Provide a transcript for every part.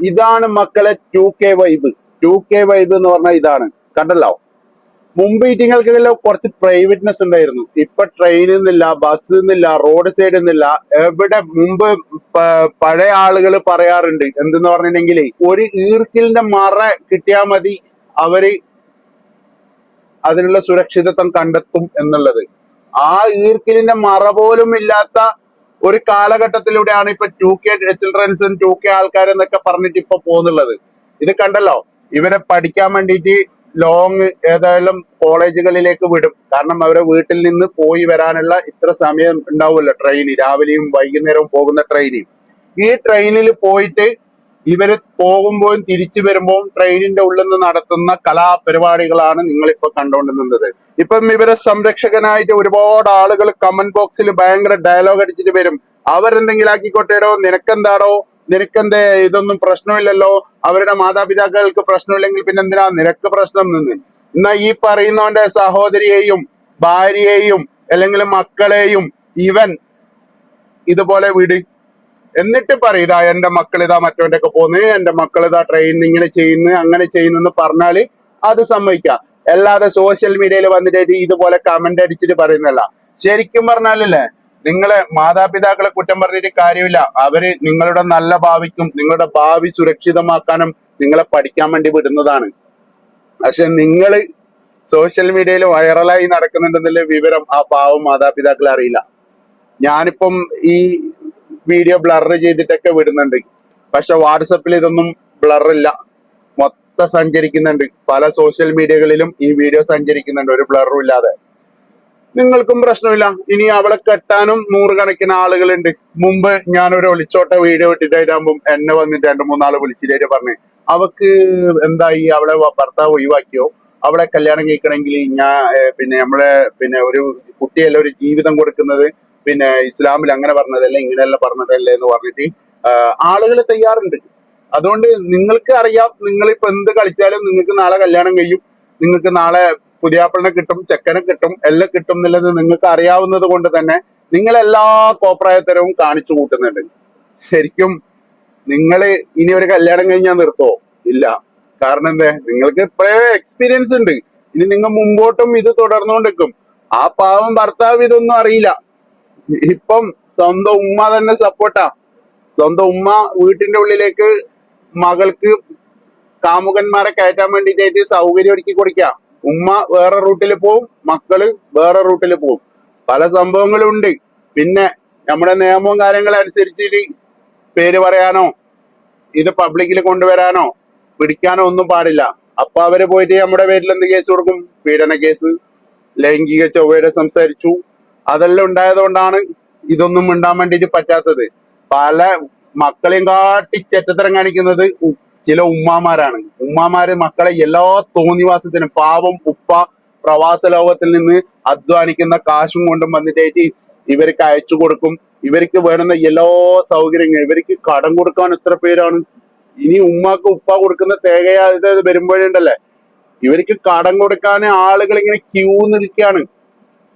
ഇതാണ് മക്കളെ two K vibe two K vibe എന്ന് പറഞ്ഞാൽ ഇതാണ്. കണ്ടല്ലോ? മുമ്പ് മീറ്റിങ്ങുകൾക്കെല്ലാം കുറച്ച് പ്രൈവറ്റ്നെസ് ഉണ്ടായിരുന്നു. ഇപ്പൊ ട്രെയിനിൽ നിന്നില്ല ബസ് നിന്നില്ല റോഡ് സൈഡിൽ നിന്നില്ല. എവിടെ മുമ്പ് പഴയ ആളുകൾ പറയാറുണ്ട്. എന്തെന്ന് പറഞ്ഞിട്ടുണ്ടെങ്കിൽ ഒരു ഈർക്കിലിന്റെ മറ കിട്ടിയാൽ മതി അവർ അതിനുള്ള സുരക്ഷിതത്വം കണ്ടെത്തും എന്നുള്ളത്. ആ ഈർക്കിലിന്റെ മറ പോലും ഇല്ലാത്ത ഒരു കാലഘട്ടത്തിലൂടെയാണ് ഇപ്പൊ ടു കെ ചിൽഡ്രൻസും ടു കെ ആൾക്കാരെന്നൊക്കെ പറഞ്ഞിട്ട് ഇപ്പൊ പോകുന്നുള്ളത്. ഇത് കണ്ടല്ലോ? ഇവരെ പഠിക്കാൻ വേണ്ടിയിട്ട് ലോങ് ഏതായാലും കോളേജുകളിലേക്ക് വിടും. കാരണം അവരെ വീട്ടിൽ നിന്ന് പോയി വരാനുള്ള ഇത്ര സമയം ഉണ്ടാവുമല്ലോ ട്രെയിന് രാവിലെയും വൈകുന്നേരവും പോകുന്ന ട്രെയിന് ഈ ട്രെയിനിൽ പോയിട്ട് ഇവർ പോകുമ്പോഴും തിരിച്ചു വരുമ്പോഴും ട്രെയിനിന്റെ ഉള്ളിൽ നിന്ന് നടത്തുന്ന കലാപരിപാടികളാണ് നിങ്ങളിപ്പോ കണ്ടുകൊണ്ടിരുന്നത്. ഇപ്പം ഇവരെ സംരക്ഷകനായിട്ട് ഒരുപാട് ആളുകൾ കമന്റ് ബോക്സിൽ ഭയങ്കര ഡയലോഗ് അടിച്ചിട്ട് വരും. അവരെന്തെങ്കിലും ആക്കിക്കോട്ടേടോ? നിനക്കെന്താടോ? നിനക്കെന്തേ ഇതൊന്നും പ്രശ്നമില്ലല്ലോ? അവരുടെ മാതാപിതാക്കൾക്ക് പ്രശ്നമില്ലെങ്കിൽ പിന്നെ എന്തിനാ നിനക്ക് പ്രശ്നം നിന്ന്? എന്നാ ഈ പറയുന്നവന്റെ സഹോദരിയെയും ഭാര്യയെയും അല്ലെങ്കിൽ മക്കളെയും ഇവൻ ഇതുപോലെ വിട്. എന്നിട്ട് പറയുതാ എന്റെ മക്കൾ ഇതാ മറ്റവന്റെ ഒക്കെ പോന്ന് എന്റെ മക്കൾ ഇതാ ട്രെയിൻ ഇങ്ങനെ ചെയ്യുന്നു അങ്ങനെ ചെയ്യുന്നു എന്ന് പറഞ്ഞാൽ അത് സമ്മതിക്കാം. അല്ലാതെ സോഷ്യൽ മീഡിയയിൽ വന്നിട്ട് ഇതുപോലെ കമന്റ് അടിച്ചിട്ട് പറയുന്നല്ല ശരിക്കും പറഞ്ഞാലല്ലേ നിങ്ങളെ മാതാപിതാക്കളെ കുറ്റം പറഞ്ഞിട്ട് കാര്യമില്ല. അവർ നിങ്ങളുടെ നല്ല ഭാവിക്കും നിങ്ങളുടെ ഭാവി സുരക്ഷിതമാക്കാനും നിങ്ങളെ പഠിക്കാൻ വേണ്ടി വിടുന്നതാണ്. പക്ഷെ നിങ്ങൾ സോഷ്യൽ മീഡിയയിൽ വൈറലായി നടക്കുന്നുണ്ടെന്നുള്ള വിവരം ആ പാവം മാതാപിതാക്കളെ അറിയില്ല. ഞാനിപ്പം ഈ വീഡിയോ ബ്ലർ ചെയ്തിട്ടൊക്കെ വിടുന്നുണ്ട്. പക്ഷെ വാട്സപ്പിൽ ഇതൊന്നും ബ്ലറില്ല മൊത്തം സഞ്ചരിക്കുന്നുണ്ട്. പല സോഷ്യൽ മീഡിയകളിലും ഈ വീഡിയോ സഞ്ചരിക്കുന്നുണ്ട്. ഒരു ബ്ലറും ഇല്ലാതെ. നിങ്ങൾക്കും പ്രശ്നമില്ല. ഇനി അവളെ കെട്ടാനും നൂറുകണക്കിന് ആളുകളുണ്ട്. മുമ്പ് ഞാനൊരു ഒളിച്ചോട്ട വീഡിയോ ഇട്ടിട്ടാകുമ്പോൾ എന്നെ വന്നിട്ട് രണ്ട് മൂന്നാൾ വിളിച്ചിട്ട് പറഞ്ഞു അവക്ക് എന്തായി? അവളെ ഭർത്താവ് ഒഴിവാക്കിയോ? അവളെ കല്യാണം കഴിക്കണമെങ്കിൽ ഞാൻ പിന്നെ നമ്മളെ പിന്നെ ഒരു കുട്ടിയല്ല ഒരു ജീവിതം കൊടുക്കുന്നത്? പിന്നെ ഇസ്ലാമിൽ അങ്ങനെ പറഞ്ഞതല്ലേ ഇങ്ങനെയല്ല പറഞ്ഞതല്ലേ എന്ന് പറഞ്ഞിട്ട് ആളുകൾ തയ്യാറുണ്ട്. അതുകൊണ്ട് നിങ്ങൾക്ക് അറിയാം നിങ്ങൾ എന്ത് കളിച്ചാലും നിങ്ങൾക്ക് നാളെ കല്യാണം കഴിയും. നിങ്ങൾക്ക് നാളെ പുതിയാപ്പിളിനെ കിട്ടും ചെക്കനെ കിട്ടും എല്ലാം കിട്ടും എന്നുള്ളത് നിങ്ങൾക്ക് അറിയാവുന്നത് കൊണ്ട് തന്നെ നിങ്ങൾ എല്ലാ കോപ്രായത്തരവും കാണിച്ചു കൂട്ടുന്നുണ്ട്. ശരിക്കും നിങ്ങൾ ഇനി ഒരു കല്യാണം കഴിഞ്ഞാൽ നിർത്തോ? ഇല്ല. കാരണം എന്താ? നിങ്ങൾക്ക് ഇപ്പോഴേ എക്സ്പീരിയൻസ് ഉണ്ട്. ഇനി നിങ്ങൾ മുമ്പോട്ടും ഇത് തുടർന്നുകൊണ്ടിരിക്കും. ആ പാവം ഭർത്താവ് ഇതൊന്നും അറിയില്ല. ഇപ്പം സ്വന്തം ഉമ്മ തന്നെ സപ്പോർട്ടാ സ്വന്തം ഉമ്മ വീട്ടിന്റെ ഉള്ളിലേക്ക് മകൾക്ക് കാമുകന്മാരെ കയറ്റാൻ വേണ്ടിട്ടായിട്ട് സൗകര്യം ഒരുക്കി കൊടുക്കാം. ഉമ്മ വേറെ റൂട്ടിൽ പോവും മക്കൾ വേറെ റൂട്ടിൽ പോവും. പല സംഭവങ്ങളും ഉണ്ട്. പിന്നെ നമ്മുടെ നിയമവും കാര്യങ്ങളും പേര് പറയാനോ ഇത് പബ്ലിക്കിൽ കൊണ്ടുവരാനോ പിടിക്കാനോ ഒന്നും പാടില്ല. അപ്പൊ അവർ പോയിട്ട് നമ്മുടെ പേരിൽ എന്ത് കേസ് കൊടുക്കും? പീഡന കേസ് ലൈംഗിക ചൊവ്വയുടെ സംസാരിച്ചു. അതെല്ലാം ഉണ്ടായതുകൊണ്ടാണ് ഇതൊന്നും മിണ്ടാൻ വേണ്ടിയിട്ട് പറ്റാത്തത്. പല മക്കളെയും കാട്ടി ചെറ്റത്തരം കാണിക്കുന്നത് ചില ഉമ്മാമാരാണ്. ഉമ്മാമാര് മക്കളെ എല്ലാ തോന്നിവാസത്തിനും പാവം ഉപ്പ പ്രവാസ ലോകത്തിൽ നിന്ന് അധ്വാനിക്കുന്ന കാശും കൊണ്ടും വന്നിട്ടേറ്റ് ഇവർക്ക് അയച്ചു കൊടുക്കും. ഇവർക്ക് വേണ്ടുന്ന എല്ലാ സൗകര്യങ്ങളും ഇവർക്ക് കടം കൊടുക്കാൻ എത്ര പേരാണ്. ഇനി ഉമ്മാക്ക് ഉപ്പ കൊടുക്കുന്ന തേകയാതെ വരുമ്പോഴുണ്ടല്ലേ? ഇവർക്ക് കടം കൊടുക്കാൻ ആളുകൾ ഇങ്ങനെ ക്യൂ നിൽക്കുകയാണ്.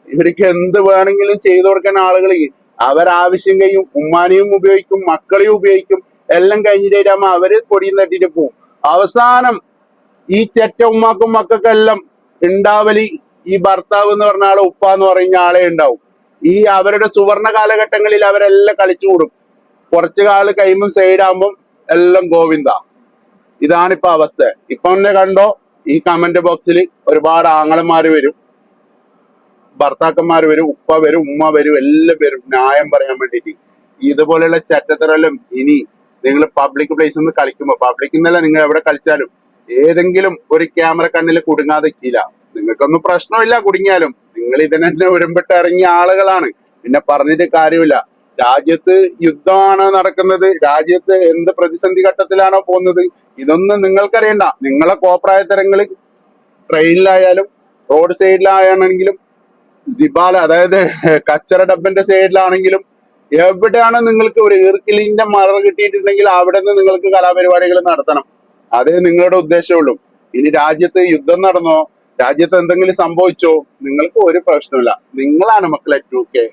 ഇവർക്ക് എന്ത് വേണമെങ്കിലും ചെയ്തു കൊടുക്കാൻ ആളുകൾ അവരാവശ്യം കഴിയും. ഉമ്മാനെയും ഉപയോഗിക്കും മക്കളെയും ഉപയോഗിക്കും. എല്ലാം കഴിഞ്ഞിട്ടാകുമ്പോ അവർ പൊടിയും തട്ടിട്ട് പോവും. അവസാനം ഈ ചെറ്റ ഉമ്മാക്കും മക്കൾക്കെല്ലാം ഉണ്ടാവലി ഈ ഭർത്താവ് എന്ന് പറഞ്ഞ ആളെ ഉപ്പ എന്ന് പറയുന്ന ആളെ ഉണ്ടാവും ഈ അവരുടെ സുവർണ കാലഘട്ടങ്ങളിൽ അവരെല്ലാം കളിച്ചു കൂടും. കുറച്ചു കാൽ കഴിയുമ്പം സൈഡാകുമ്പം എല്ലാം ഗോവിന്ദ. ഇതാണിപ്പോ അവസ്ഥ. ഇപ്പൊ തന്നെ കണ്ടോ? ഈ കമന്റ് ബോക്സിൽ ഒരുപാട് ആങ്ങളന്മാര് വരും. ഭർത്താക്കന്മാർ വരും ഉപ്പ വരും ഉമ്മ വരും എല്ലാം വരും. ന്യായം പറയാൻ വേണ്ടിയിട്ട്. ഇതുപോലെയുള്ള ചറ്റത്തരെല്ലാം ഇനി നിങ്ങൾ പബ്ലിക് പ്ലേസിൽ നിന്ന് കളിക്കുമ്പോൾ പബ്ലിക് എന്നല്ല നിങ്ങൾ എവിടെ കളിച്ചാലും ഏതെങ്കിലും ഒരു ക്യാമറ കണ്ണിൽ കുടുങ്ങാതെ ഇല്ല നിങ്ങൾക്കൊന്നും പ്രശ്നമില്ല കുടുങ്ങിയാലും. നിങ്ങൾ ഇതിനെ ഒരുമ്പിട്ട് ഇറങ്ങിയ ആളുകളാണ്. പിന്നെ പറഞ്ഞിട്ട് കാര്യമില്ല. രാജ്യത്ത് യുദ്ധമാണ് നടക്കുന്നത്. രാജ്യത്ത് എന്ത് പ്രതിസന്ധി ഘട്ടത്തിലാണോ പോകുന്നത്? ഇതൊന്നും നിങ്ങൾക്കറിയണ്ട. നിങ്ങളെ കോപ്രായ തരങ്ങളിൽ ട്രെയിനിലായാലും റോഡ് സൈഡിലായാണെങ്കിലും ജിബാല അതായത് കച്ചറ ഡബിന്റെ സൈഡിലാണെങ്കിലും എവിടെയാണ് നിങ്ങൾക്ക് ഒരു ഈർക്കിലിന്റെ മറ കിട്ടിയിട്ടുണ്ടെങ്കിൽ അവിടെ നിന്ന് നിങ്ങൾക്ക് കലാപരിപാടികൾ നടത്തണം. അതേ നിങ്ങളുടെ ഉദ്ദേശമുള്ളൂ. ഇനി രാജ്യത്ത് യുദ്ധം നടന്നോ രാജ്യത്ത് എന്തെങ്കിലും സംഭവിച്ചോ നിങ്ങൾക്ക് ഒരു പ്രശ്നമില്ല നിങ്ങളാണ് മക്കളെ ടു കെ